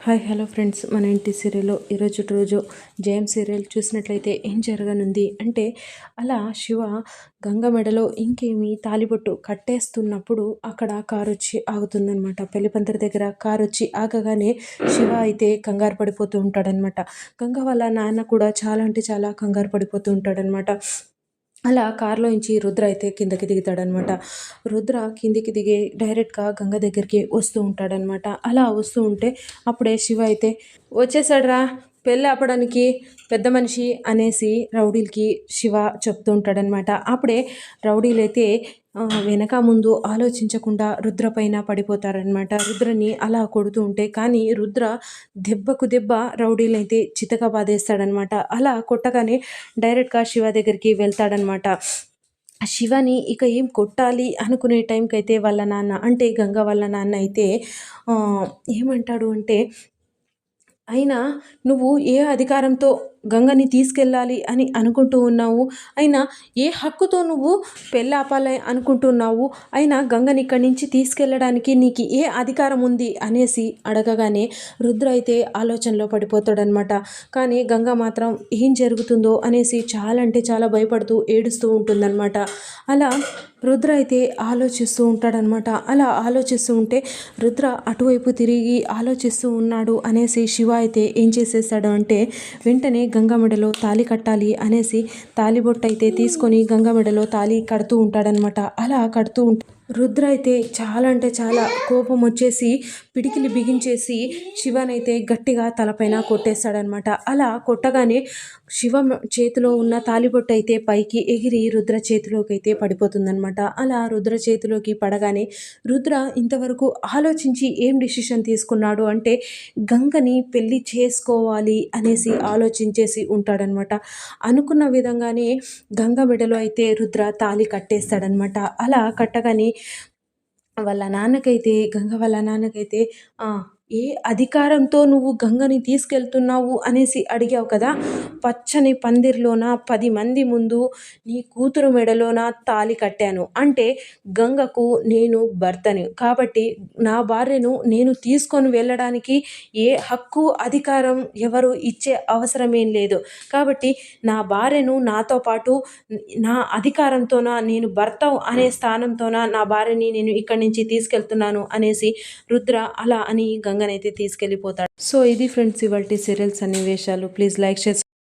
Hi hello friends. మన ఇంటి సీరియల్లో ఈరోజు రోజు జయం సీరియల్ చూసినట్లయితే ఏం జరగనుంది? అంటే అలా శివ గంగ మెడలో ఇంకేమి తాలిబొట్టు కట్టేస్తున్నప్పుడు అక్కడ కారు వచ్చి ఆగుతుందనమాట పెళ్ళిపంతరి దగ్గర కారు వచ్చి ఆగగానే శివ అయితే కంగారు పడిపోతూ ఉంటాడనమాట గంగ వాళ్ళ నాన్న కూడా చాలా అంటే చాలా కంగారు పడిపోతూ ఉంటాడనమాట అలా కారులో నుంచి రుద్ర అయితే కిందకి దిగుతాడనమాట. రుద్ర కిందికి దిగి డైరెక్ట్గా గంగ దగ్గరికి వస్తూ ఉంటాడనమాట. అలా వస్తూ ఉంటే అప్పుడే శివ అయితే వచ్చేసాడ్రా పెళ్ళి ఆపడానికి పెద్ద మనిషి అనేసి రౌడీలకి శివ చెప్తూ ఉంటాడనమాట అప్పుడే రౌడీలైతే వెనక ముందు ఆలోచించకుండా రుద్ర పైన పడిపోతారనమాట రుద్రని అలా కొడుతూ ఉంటే కానీ రుద్ర దెబ్బకు దెబ్బ రౌడీలైతే చితక బాధేస్తాడనమాట అలా కొట్టగానే డైరెక్ట్గా శివ దగ్గరికి వెళ్తాడనమాట శివని ఇక ఏం కొట్టాలి అనుకునే టైంకి అయితే వాళ్ళ నాన్న అంటే గంగ వాళ్ళ నాన్న అయితే ఏమంటాడు అంటే అయినా నువ్వు ఏ అధికారంతో గంగని తీసుకెళ్ళాలి అని అనుకుంటూ ఉన్నావు. అయినా ఏ హక్కుతో నువ్వు పెళ్ళాపాలి అనుకుంటున్నావు? అయినా గంగని ఇక్కడి నుంచి తీసుకెళ్ళడానికి నీకు ఏ అధికారం ఉంది? అనేసి అడగగానే రుద్ర అయితే ఆలోచనలో పడిపోతాడనమాట కానీ గంగ మాత్రం ఏం జరుగుతుందో అనేసి చాలా అంటే చాలా భయపడుతూ ఏడుస్తూ ఉంటుందన్నమాట. అలా రుద్ర అయితే ఆలోచిస్తూ ఉంటాడనమాట అలా ఆలోచిస్తూ ఉంటే రుద్ర అటువైపు తిరిగి ఆలోచిస్తూ ఉన్నాడు అనేసి శివ అయితే ఏం చేసేసాడు అంటే వెంటనే గంగమెడలో తాలి కట్టాలి అనేసి తాలిబొట్టు అయితే తీసుకొని గంగమెడలో తాలి కడుతూ ఉంటాడనమాట అలా కడుతూ ఉంటా రుద్ర అయితే చాలా అంటే చాలా కోపం వచ్చేసి పిడికిలి బిగించేసి శివనైతే గట్టిగా తలపైన కొట్టేస్తాడనమాట. అలా కొట్టగానే శివ చేతిలో ఉన్న తాలిబొట్టు అయితే పైకి ఎగిరి రుద్ర చేతిలోకి అయితే పడిపోతుందనమాట. అలా రుద్ర చేతిలోకి పడగానే రుద్ర ఇంతవరకు ఆలోచించి ఏం డిసిషన్ తీసుకున్నాడు అంటే గంగని పెళ్ళి చేసుకోవాలి అనేసి ఆలోచించేసి ఉంటాడనమాట. అనుకున్న విధంగానే గంగ మెడలో అయితే రుద్ర తాలి కట్టేస్తాడనమాట. అలా కట్టగానే వాళ్ళ నాన్నకైతే గంగ వాళ్ళ నాన్నకైతే ఏ అధికారంతో నువ్వు గంగని తీసుకెళ్తున్నావు అనేసి అడిగావు కదా? పచ్చని పందిర్లోన పది మంది ముందు నీ కూతురు మెడలోన తాలి కట్టాను. అంటే గంగకు నేను భర్తని. కాబట్టి నా భార్యను నేను తీసుకొని వెళ్ళడానికి ఏ హక్కు అధికారం ఎవరు ఇచ్చే అవసరమేం లేదు. కాబట్టి నా భార్యను నాతో పాటు నా అధికారంతోన నేను భర్త అనే స్థానంతోన నా భార్యని నేను ఇక్కడి నుంచి తీసుకెళ్తున్నాను అనేసి రుద్ర అలా అని గంగ దూరంగానైతే తీసుకెళ్ళిపోతాడు. సో ఇది ఫ్రెండ్స్ ఇవాళ సీరియల్స్ అన్ని వేషాలు ప్లీజ్ లైక్ చేసి